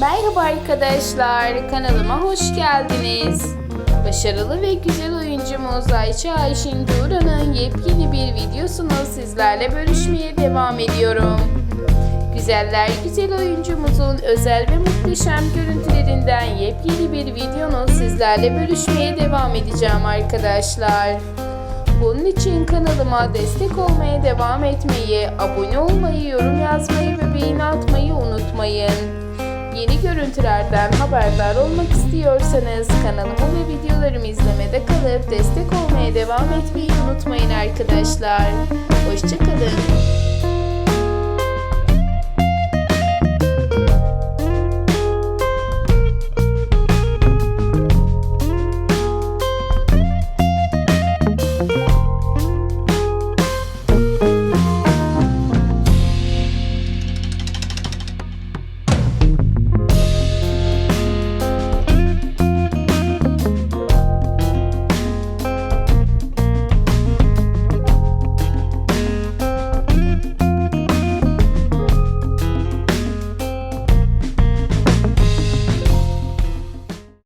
Merhaba arkadaşlar, kanalıma hoş geldiniz. Başarılı ve güzel oyuncumuz Ayça Ayşin Turan'ın yepyeni bir videosunu sizlerle bölüşmeye devam ediyorum. Güzeller güzel oyuncumuzun özel ve muhteşem görüntülerinden yepyeni bir videonu sizlerle bölüşmeye devam edeceğim arkadaşlar. Bunun için kanalıma destek olmaya devam etmeyi, abone olmayı, yorum yazmayı ve beğeni atmayı unutmayın. Görüntülerden haberdar olmak istiyorsanız kanalımı ve videolarımı izlemede kalıp destek olmaya devam etmeyi unutmayın arkadaşlar. Hoşçakalın.